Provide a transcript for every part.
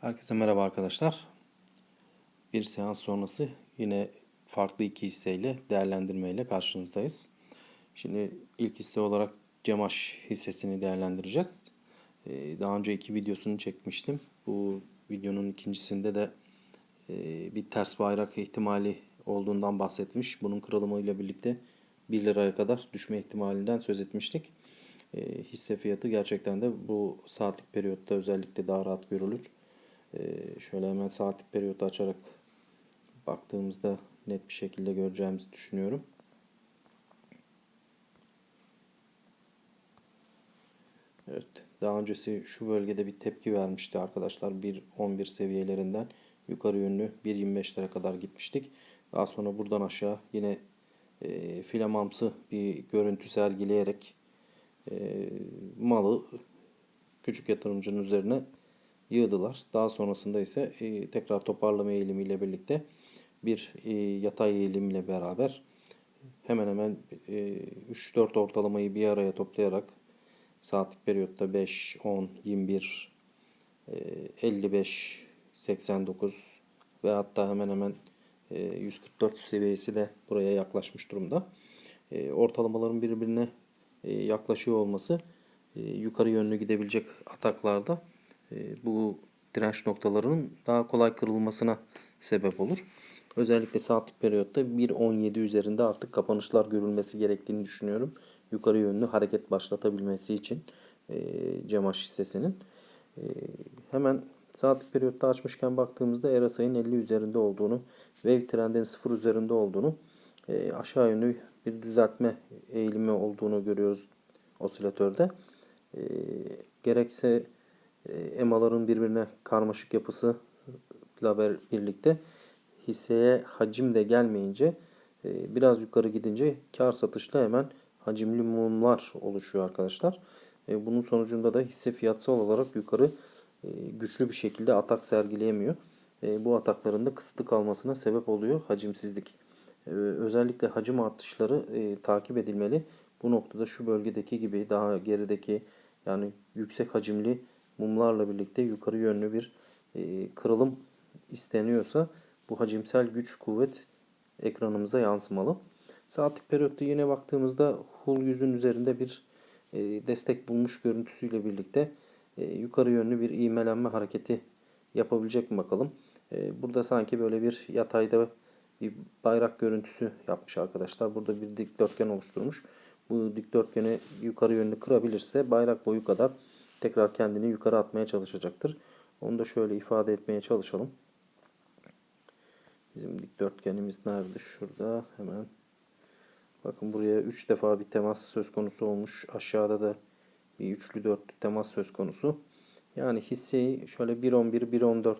Herkese merhaba arkadaşlar. Bir seans sonrası yine farklı iki hisseyle değerlendirmeyle karşınızdayız. Şimdi ilk hisse olarak Cemaş hissesini değerlendireceğiz. Ee, Daha önce iki videosunu çekmiştim. Bu videonun ikincisinde de e, bir ters bayrak ihtimali olduğundan bahsetmiş. Bunun kırılımıyla birlikte 1 liraya kadar düşme ihtimalinden söz etmiştik. E, Hisse fiyatı gerçekten de bu saatlik periyotta özellikle daha rahat görülür. Ee, şöyle hemen saatlik periyotu açarak baktığımızda net bir şekilde göreceğimizi düşünüyorum. Evet, daha öncesi şu bölgede bir tepki vermişti arkadaşlar. 1.11 seviyelerinden yukarı yönlü 1.25'lere kadar gitmiştik. Daha sonra buradan aşağı yine e, filamamsı bir görüntü sergileyerek e, malı küçük yatırımcının üzerine yığdılar. Daha sonrasında ise e, tekrar toparlama eğilimiyle birlikte bir e, yatay eğilimle beraber hemen hemen e, 3-4 ortalamayı bir araya toplayarak saatlik periyotta 5, 10, 21, e, 55, 89 ve hatta hemen hemen e, 144 seviyesi de buraya yaklaşmış durumda. E, ortalamaların birbirine e, yaklaşıyor olması e, yukarı yönlü gidebilecek ataklarda bu direnç noktalarının daha kolay kırılmasına sebep olur. Özellikle saatlik periyotta 1.17 üzerinde artık kapanışlar görülmesi gerektiğini düşünüyorum. Yukarı yönlü hareket başlatabilmesi için e, Cemaş hissesinin. E, hemen saatlik periyotta açmışken baktığımızda RSI'nin 50 üzerinde olduğunu, Wave trendin 0 üzerinde olduğunu, e, aşağı yönlü bir düzeltme eğilimi olduğunu görüyoruz osilatörde. E, gerekse emaların birbirine karmaşık yapısıyla birlikte hisseye hacim de gelmeyince e, biraz yukarı gidince kar satışta hemen hacimli mumlar oluşuyor arkadaşlar. E, bunun sonucunda da hisse fiyatsal olarak yukarı güçlü bir şekilde atak sergileyemiyor. Bu atakların da kısıtlı kalmasına sebep oluyor hacimsizlik. Özellikle hacim artışları takip edilmeli. Bu noktada şu bölgedeki gibi daha gerideki yani yüksek hacimli mumlarla birlikte yukarı yönlü bir e, kırılım isteniyorsa bu hacimsel güç kuvvet ekranımıza yansımalı. Saatlik periyotta yine baktığımızda hul yüzün üzerinde bir e, destek bulmuş görüntüsüyle birlikte e, yukarı yönlü bir iğmelenme hareketi yapabilecek mi bakalım. Burada sanki böyle bir yatayda bir bayrak görüntüsü yapmış arkadaşlar. Burada bir dikdörtgen oluşturmuş. Bu dikdörtgeni yukarı yönlü kırabilirse bayrak boyu kadar tekrar kendini yukarı atmaya çalışacaktır. Onu da şöyle ifade etmeye çalışalım. Bizim dikdörtgenimiz nerede? Şurada hemen. Bakın buraya 3 defa bir temas söz konusu olmuş. Aşağıda da bir üçlü dörtlü temas söz konusu. Yani hisseyi şöyle 1.11 1.14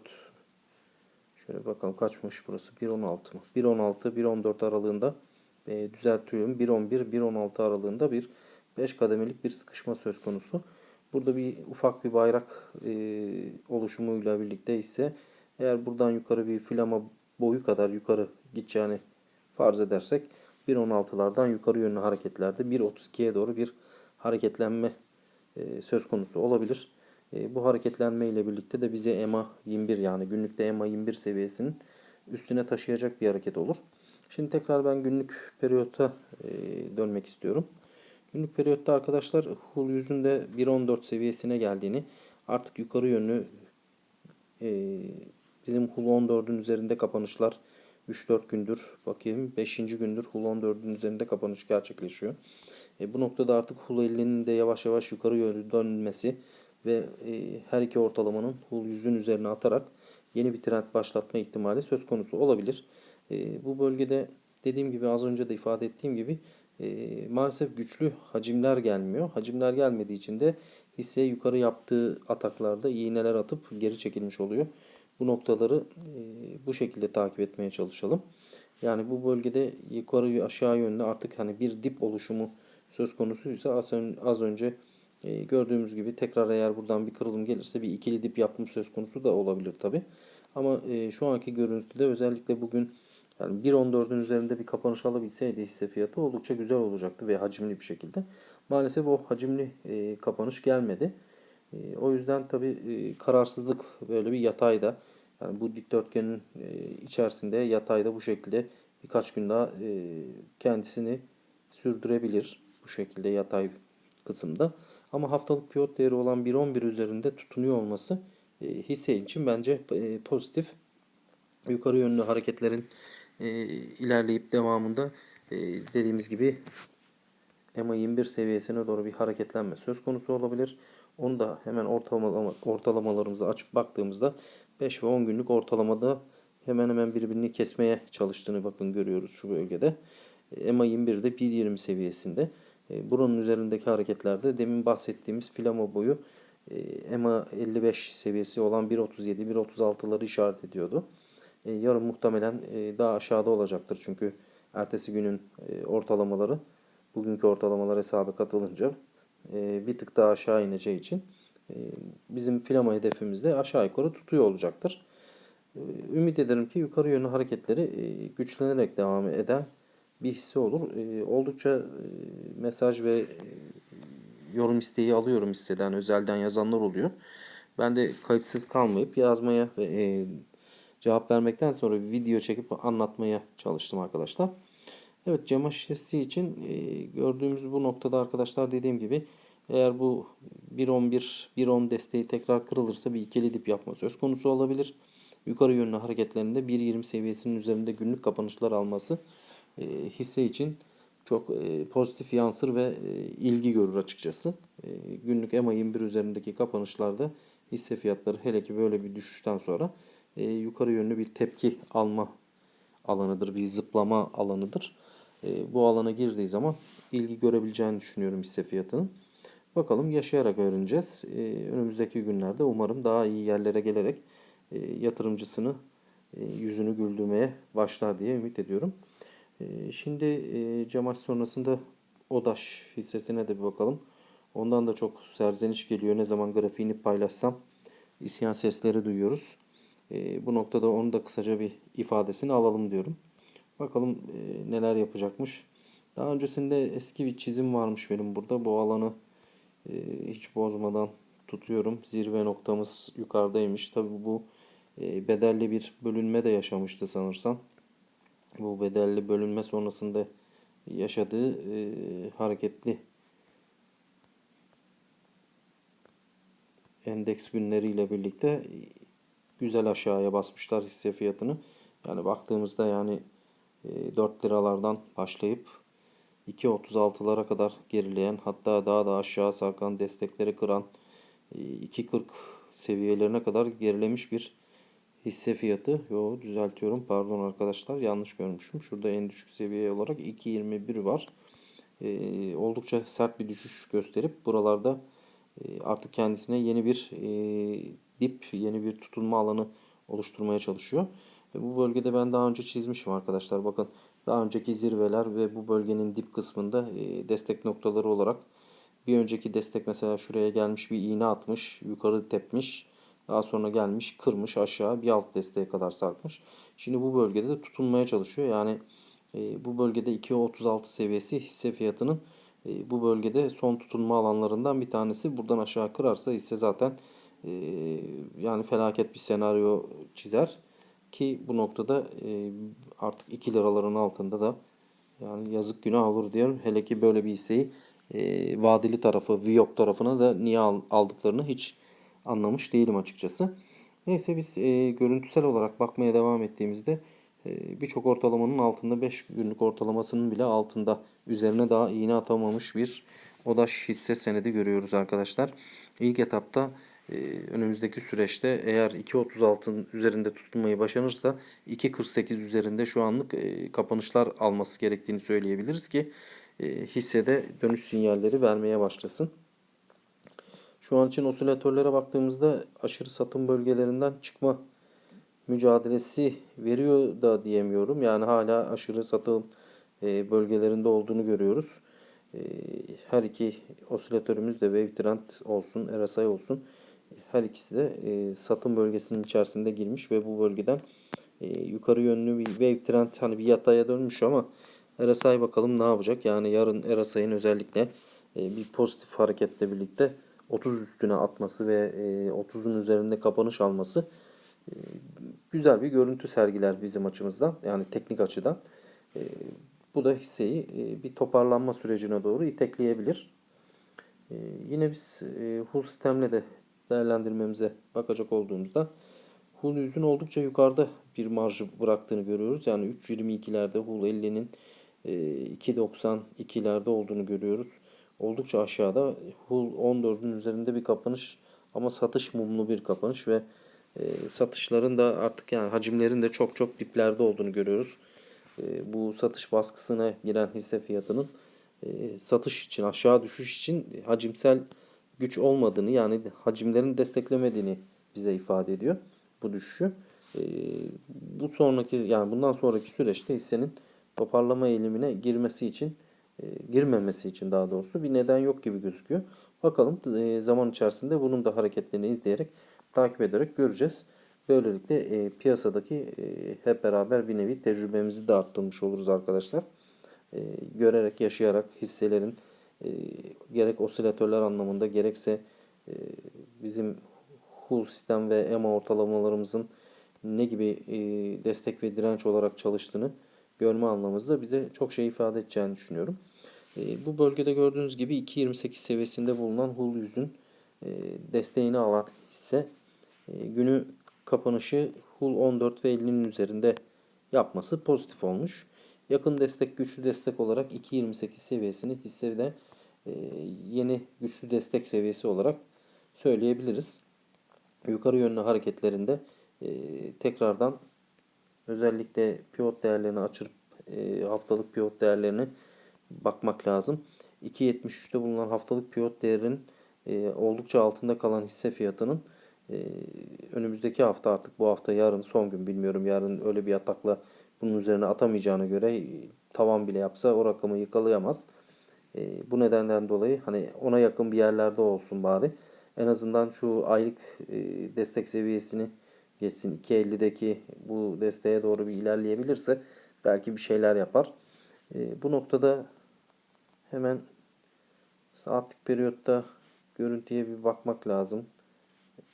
şöyle bakalım kaçmış burası 1.16 mı? 1.16 1.14 aralığında e, düzeltiyorum. 1.11 1.16 aralığında bir 5 kademelik bir sıkışma söz konusu. Burada bir ufak bir bayrak e, oluşumuyla birlikte ise eğer buradan yukarı bir filama boyu kadar yukarı gideceğini farz edersek 1.16'lardan yukarı yönlü hareketlerde 1.32'ye doğru bir hareketlenme e, söz konusu olabilir. E, bu hareketlenme ile birlikte de bize EMA 21 yani günlükte EMA 21 seviyesinin üstüne taşıyacak bir hareket olur. Şimdi tekrar ben günlük periyota e, dönmek istiyorum. Günlük periyotta arkadaşlar hul yüzünde 1.14 seviyesine geldiğini artık yukarı yönlü e, bizim hul 14'ün üzerinde kapanışlar 3-4 gündür bakayım 5. gündür hul 14'ün üzerinde kapanış gerçekleşiyor. E, bu noktada artık hul 50'nin de yavaş yavaş yukarı yönlü dönmesi ve e, her iki ortalamanın hul 100'ün üzerine atarak yeni bir trend başlatma ihtimali söz konusu olabilir. E, bu bölgede dediğim gibi az önce de ifade ettiğim gibi maalesef güçlü hacimler gelmiyor. Hacimler gelmediği için de hisse yukarı yaptığı ataklarda iğneler atıp geri çekilmiş oluyor. Bu noktaları e, bu şekilde takip etmeye çalışalım. Yani bu bölgede yukarı aşağı yönlü artık hani bir dip oluşumu söz konusuysa az önce e, gördüğümüz gibi tekrar eğer buradan bir kırılım gelirse bir ikili dip yapım söz konusu da olabilir tabi. Ama e, şu anki görüntüde özellikle bugün yani 1.14'ün üzerinde bir kapanış alabilseydi hisse fiyatı oldukça güzel olacaktı ve hacimli bir şekilde. Maalesef o hacimli e, kapanış gelmedi. E, o yüzden tabi e, kararsızlık böyle bir yatayda. Yani bu dikdörtgenin e, içerisinde yatayda bu şekilde birkaç gün daha e, kendisini sürdürebilir. Bu şekilde yatay kısımda. Ama haftalık pivot değeri olan 1.11 üzerinde tutunuyor olması e, hisse için bence e, pozitif. Yukarı yönlü hareketlerin e, ilerleyip devamında e, dediğimiz gibi EMA 21 seviyesine doğru bir hareketlenme söz konusu olabilir. Onu da hemen ortalama, ortalamalarımızı açıp baktığımızda 5 ve 10 günlük ortalamada hemen hemen birbirini kesmeye çalıştığını bakın görüyoruz şu bölgede. EMA 21'de 1.20 seviyesinde. E, Buranın üzerindeki hareketlerde demin bahsettiğimiz filama boyu EMA 55 seviyesi olan 1.37, 1.36'ları işaret ediyordu. E, Yarın muhtemelen e, daha aşağıda olacaktır. Çünkü ertesi günün e, ortalamaları bugünkü ortalamalar hesaba katılınca e, bir tık daha aşağı ineceği için e, bizim filama hedefimiz de aşağı yukarı tutuyor olacaktır. E, Ümit ederim ki yukarı yönlü hareketleri e, güçlenerek devam eden bir hisse olur. E, Oldukça e, mesaj ve e, yorum isteği alıyorum hisseden, özelden yazanlar oluyor. Ben de kayıtsız kalmayıp yazmaya ve e, cevap vermekten sonra bir video çekip anlatmaya çalıştım arkadaşlar. Evet cama şişesi için e, gördüğümüz bu noktada arkadaşlar dediğim gibi eğer bu 1.11 1.10 desteği tekrar kırılırsa bir ikili dip yapma söz konusu olabilir. Yukarı yönlü hareketlerinde 1.20 seviyesinin üzerinde günlük kapanışlar alması e, hisse için çok e, pozitif yansır ve e, ilgi görür açıkçası. E, günlük EMA 21 üzerindeki kapanışlarda hisse fiyatları hele ki böyle bir düşüşten sonra e, yukarı yönlü bir tepki alma alanıdır, bir zıplama alanıdır. E, bu alana girdiği zaman ilgi görebileceğini düşünüyorum hisse fiyatının. Bakalım yaşayarak öğreneceğiz. E, önümüzdeki günlerde umarım daha iyi yerlere gelerek e, yatırımcısını e, yüzünü güldürmeye başlar diye ümit ediyorum. E, şimdi e, Cemaş sonrasında ODAŞ hissesine de bir bakalım. Ondan da çok serzeniş geliyor. Ne zaman grafiğini paylaşsam isyan sesleri duyuyoruz. E, bu noktada onu da kısaca bir ifadesini alalım diyorum. Bakalım e, neler yapacakmış. Daha öncesinde eski bir çizim varmış benim burada. Bu alanı e, hiç bozmadan tutuyorum. Zirve noktamız yukarıdaymış. Tabi bu e, bedelli bir bölünme de yaşamıştı sanırsam. Bu bedelli bölünme sonrasında yaşadığı hareketli endeks günleriyle birlikte güzel aşağıya basmışlar hisse fiyatını. Yani baktığımızda yani 4 liralardan başlayıp 2.36'lara kadar gerileyen hatta daha da aşağı sarkan destekleri kıran 2.40 seviyelerine kadar gerilemiş bir hisse fiyatı. Yo düzeltiyorum pardon arkadaşlar yanlış görmüşüm. Şurada en düşük seviye olarak 2.21 var. Ee, oldukça sert bir düşüş gösterip buralarda e, artık kendisine yeni bir e, dip, yeni bir tutunma alanı oluşturmaya çalışıyor. Ve bu bölgede ben daha önce çizmişim arkadaşlar. Bakın daha önceki zirveler ve bu bölgenin dip kısmında e, destek noktaları olarak bir önceki destek mesela şuraya gelmiş bir iğne atmış, yukarı tepmiş. Daha sonra gelmiş, kırmış aşağı bir alt desteğe kadar sarkmış. Şimdi bu bölgede de tutunmaya çalışıyor. Yani e, bu bölgede 2.36 seviyesi hisse fiyatının e, bu bölgede son tutunma alanlarından bir tanesi. Buradan aşağı kırarsa hisse zaten e, yani felaket bir senaryo çizer. Ki bu noktada e, artık 2 liraların altında da yani yazık günah olur diyorum. Hele ki böyle bir hisseyi e, vadeli tarafı, Viyop tarafına da niye aldıklarını hiç anlamış değilim açıkçası. Neyse biz e, görüntüsel olarak bakmaya devam ettiğimizde e, birçok ortalamanın altında 5 günlük ortalamasının bile altında üzerine daha iğne atamamış bir ODAŞ hisse senedi görüyoruz arkadaşlar. İlk etapta önümüzdeki süreçte eğer 2.36'ın üzerinde tutunmayı başarırsa 2.48 üzerinde şu anlık e, kapanışlar alması gerektiğini söyleyebiliriz ki e, hissede dönüş sinyalleri vermeye başlasın. Şu an için osilatörlere baktığımızda aşırı satım bölgelerinden çıkma mücadelesi veriyor da diyemiyorum. Yani hala aşırı satım e, bölgelerinde olduğunu görüyoruz. Her iki osilatörümüz de Wave Trend olsun, RSI olsun. Her ikisi de e, satım bölgesinin içerisinde girmiş ve bu bölgeden yukarı yönlü bir Wave Trend hani bir yataya dönmüş ama RSI bakalım ne yapacak. Yani yarın RSI'nin özellikle bir pozitif hareketle birlikte 30 üstüne atması ve e, 30'un üzerinde kapanış alması e, güzel bir görüntü sergiler bizim açımızdan. Yani teknik açıdan. E, bu da hisseyi e, bir toparlanma sürecine doğru itekleyebilir. E, yine biz e, hull sistemle de değerlendirmemize bakacak olduğumuzda hull 100'ün oldukça yukarıda bir marjı bıraktığını görüyoruz. Yani 3.22'lerde hull 50'nin e, 2.92'lerde olduğunu görüyoruz. Oldukça aşağıda hull 14'ün üzerinde bir kapanış ama satış mumlu bir kapanış ve e, satışların da artık yani hacimlerin de çok çok diplerde olduğunu görüyoruz. E, bu satış baskısına giren hisse fiyatının e, satış için aşağı düşüş için hacimsel güç olmadığını yani hacimlerin desteklemediğini bize ifade ediyor bu düşüşü. E, bu sonraki yani bundan sonraki süreçte hissenin toparlama eğilimine girmesi için e, girmemesi için daha doğrusu bir neden yok gibi gözüküyor. Bakalım e, zaman içerisinde bunun da hareketlerini izleyerek takip ederek göreceğiz. Böylelikle e, piyasadaki e, hep beraber bir nevi tecrübemizi de arttırmış oluruz arkadaşlar. E, görerek, yaşayarak hisselerin e, gerek osilatörler anlamında gerekse e, bizim Hull sistem ve EMA ortalamalarımızın ne gibi e, destek ve direnç olarak çalıştığını görme anlamında bize çok şey ifade edeceğini düşünüyorum. E, bu bölgede gördüğünüz gibi 2.28 seviyesinde bulunan Hull 100'ün e, desteğini alan hisse e, günü kapanışı Hull 14 ve 50'nin üzerinde yapması pozitif olmuş. Yakın destek güçlü destek olarak 2.28 seviyesini hissede yeni güçlü destek seviyesi olarak söyleyebiliriz. Yukarı yönlü hareketlerinde e, tekrardan özellikle pivot değerlerini açıp e, haftalık pivot değerlerini bakmak lazım. 2.73'te bulunan haftalık pivot değerinin e, oldukça altında kalan hisse fiyatının e, önümüzdeki hafta artık bu hafta yarın son gün bilmiyorum yarın öyle bir atakla bunun üzerine atamayacağına göre e, tavan bile yapsa o rakamı yakalayamaz. E, bu nedenden dolayı hani ona yakın bir yerlerde olsun bari. En azından şu aylık e, destek seviyesini geçsin. 2.50'deki bu desteğe doğru bir ilerleyebilirse belki bir şeyler yapar. E, bu noktada hemen saatlik periyotta görüntüye bir bakmak lazım.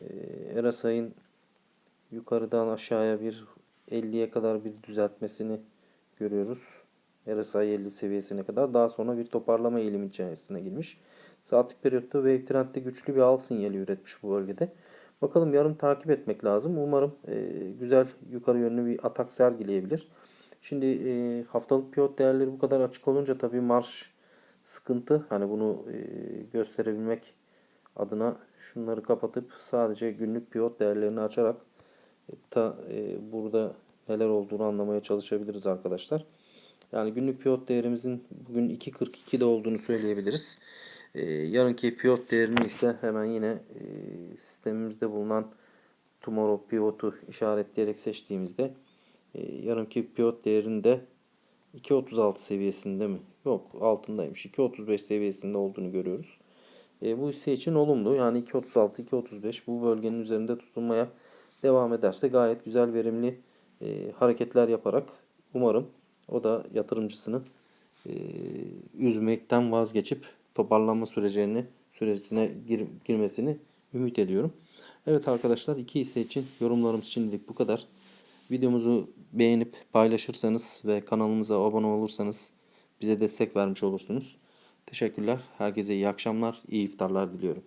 E, RSI'nin yukarıdan aşağıya bir 50'ye kadar bir düzeltmesini görüyoruz. RSI 50 seviyesine kadar. Daha sonra bir toparlama eğilimi içerisine girmiş. Saatlik periyotta wave trendde güçlü bir al sinyali üretmiş bu bölgede. Bakalım yarın takip etmek lazım. Umarım e, güzel yukarı yönlü bir atak sergileyebilir. Şimdi e, haftalık pivot değerleri bu kadar açık olunca tabii marş sıkıntı. Hani bunu e, gösterebilmek adına şunları kapatıp sadece günlük pivot değerlerini açarak e, ta e, burada neler olduğunu anlamaya çalışabiliriz arkadaşlar. Yani günlük pivot değerimizin bugün 2.42'de olduğunu söyleyebiliriz. E, yarınki pivot değerini ise hemen yine e, sistemimizde bulunan tomorrow pivotu işaretleyerek seçtiğimizde e, yarınki pivot değerinde 2.36 seviyesinde mi? Yok altındaymış. 2.35 seviyesinde olduğunu görüyoruz. E, bu hisse için olumlu. Yani 2.36, 2.35 bu bölgenin üzerinde tutulmaya devam ederse gayet güzel verimli e, hareketler yaparak umarım o da yatırımcısını e, üzmekten vazgeçip toparlanma sürecini sürecine gir, girmesini ümit ediyorum. Evet arkadaşlar iki hisse için yorumlarımız şimdilik bu kadar. Videomuzu beğenip paylaşırsanız ve kanalımıza abone olursanız bize destek vermiş olursunuz. Teşekkürler. Herkese iyi akşamlar, iyi iftarlar diliyorum.